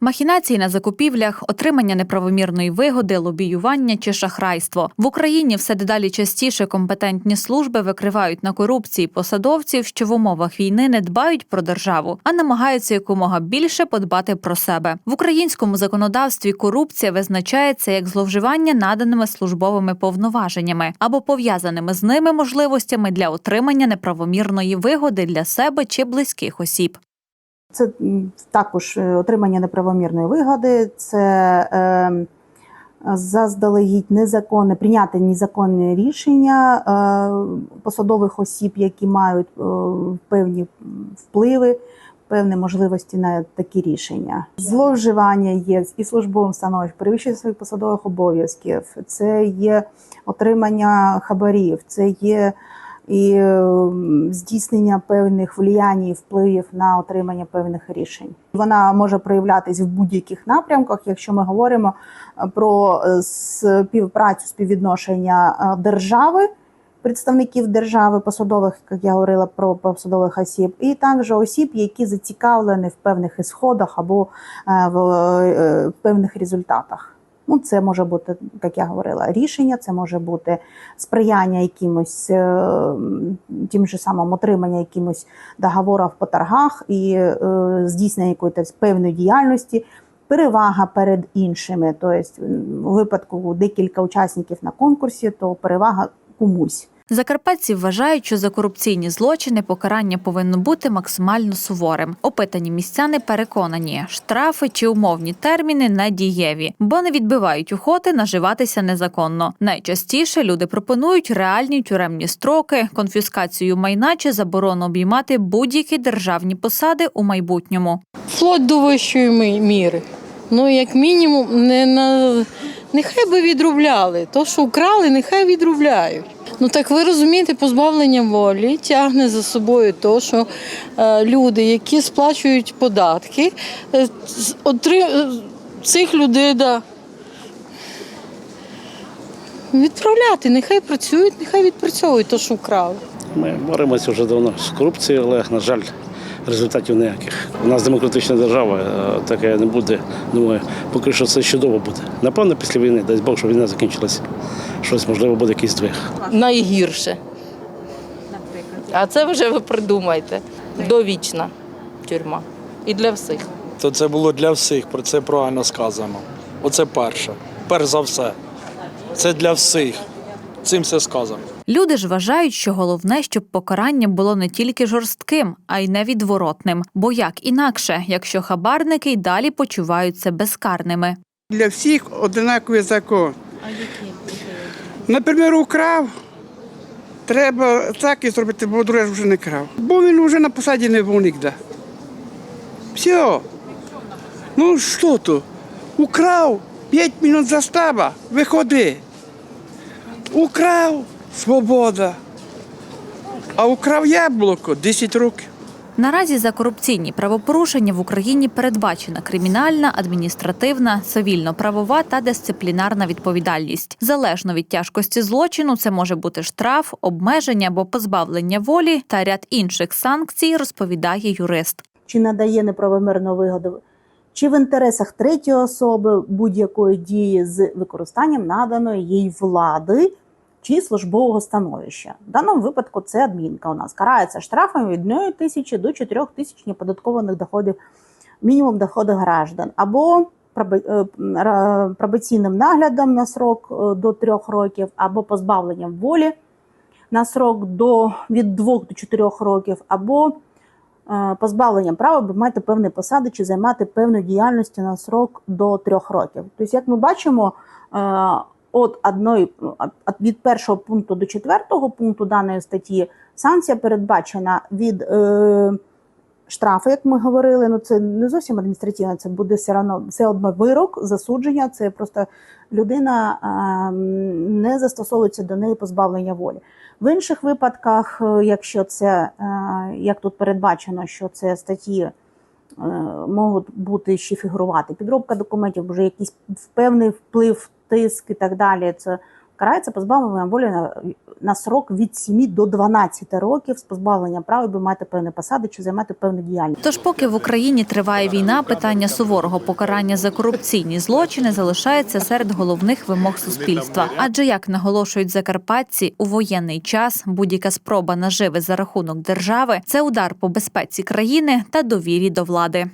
Махінації на закупівлях, отримання неправомірної вигоди, лобіювання чи шахрайство в Україні все дедалі частіше компетентні служби викривають на корупції посадовців, що в умовах війни не дбають про державу, а намагаються якомога більше подбати про себе. В українському законодавстві корупція визначається як зловживання наданими службовими повноваженнями або пов'язаними з ними можливостями для отримання неправомірної вигоди для себе чи близьких осіб. Це також е, отримання неправомірної вигоди, це е, заздалегідь незаконне, прийняти незаконне рішення е, посадових осіб, які мають певні впливи, певні можливості на такі рішення. Зловживання є і службовим становищем, перевищення своїх посадових обов'язків, це є отримання хабарів, це є і е, здійснення певних влиянь і впливів на отримання певних рішень. Вона може проявлятись в будь-яких напрямках, якщо ми говоримо е, про е, співпрацю співвідношення держави. Представників держави, посадових, як я говорила про посадових осіб, і також осіб, які зацікавлені в певних ісходах або в певних результатах. Ну, це може бути, як я говорила, рішення, це може бути сприяння якимось е, тим же самим отримання якимось договорів по торгах і е, здійснення якоїсь певної діяльності. Перевага перед іншими, тобто в випадку декілька учасників на конкурсі, то перевага комусь. Закарпатці вважають, що за корупційні злочини покарання повинно бути максимально суворим. Опитані містяни переконані, штрафи чи умовні терміни не дієві, бо не відбивають охоти наживатися незаконно. Найчастіше люди пропонують реальні тюремні строки, конфіскацію майна чи заборону обіймати будь-які державні посади у майбутньому. вплоть до вищої міри. Ну, як мінімум, не на... нехай би відробляли. То, що вкрали, нехай відробляють. Ну так ви розумієте, позбавлення волі тягне за собою то, що е, люди, які сплачують податки, е, отри... е, цих людей да, відправляти, нехай працюють, нехай відпрацьовують то, що вкрали. Ми боремося вже давно з корупцією, але, на жаль, результатів ніяких. У нас демократична держава, е, таке не буде. Думаю, поки що це чудово буде. Напевно, після війни, дай Бог, щоб війна закінчилася. Щось, можливо, буде якийсь здвиг. найгірше. А це вже ви придумайте. Довічна тюрма. І для всіх. то це було для всіх, про це правильно сказано. Оце перше. Перш за все. Це для всіх. Цим все сказано. Люди ж вважають, що головне, щоб покарання було не тільки жорстким, а й невідворотним. Бо як інакше, якщо хабарники й далі почуваються безкарними. Для всіх однаковий закон. А які? Наприклад, украв. Треба так і зробити, бо друге вже не крав. Бо він вже на посаді не був ніде. Все. Ну що то? Украв 5 минут застава, виходи. Украв свобода. А украв яблуко 10 років. Наразі за корупційні правопорушення в Україні передбачена кримінальна, адміністративна, цивільно-правова та дисциплінарна відповідальність. Залежно від тяжкості злочину, це може бути штраф, обмеження або позбавлення волі та ряд інших санкцій, розповідає юрист. чи надає неправомірну вигоду, чи в інтересах третьої особи будь-якої дії з використанням наданої їй влади чи службового становища. В даному випадку це адмінка у нас карається штрафом від 1 тисячі до 4 тисяч неподаткованих доходів, мінімум доходу граждан, або е, пробаційним наглядом на срок е, до 3 років, або позбавленням волі на срок до від 2 до 4 років, або е, позбавленням права обіймати певні посади чи займати певну діяльність на срок до трьох років. Тобто, як ми бачимо, от одної від першого пункту до четвертого пункту даної статті санкція передбачена від е, штрафу, як ми говорили. Ну це не зовсім адміністративно, це буде все одно все одно вирок, засудження. Це просто людина е, не застосовується до неї позбавлення волі. В інших випадках, е, якщо це е, як тут передбачено, що це статті е, можуть бути ще фігурувати підробка документів, вже якийсь певний вплив, тиск і так далі. Це карається позбавленням волі на срок від 7 до 12 років з позбавленням права, ви маєте певні посади чи займати певну діяльність. Тож, поки в Україні триває війна, питання суворого покарання за корупційні злочини залишається серед головних вимог суспільства. Адже як наголошують закарпатці, у воєнний час будь-яка спроба наживи за рахунок держави це удар по безпеці країни та довірі до влади.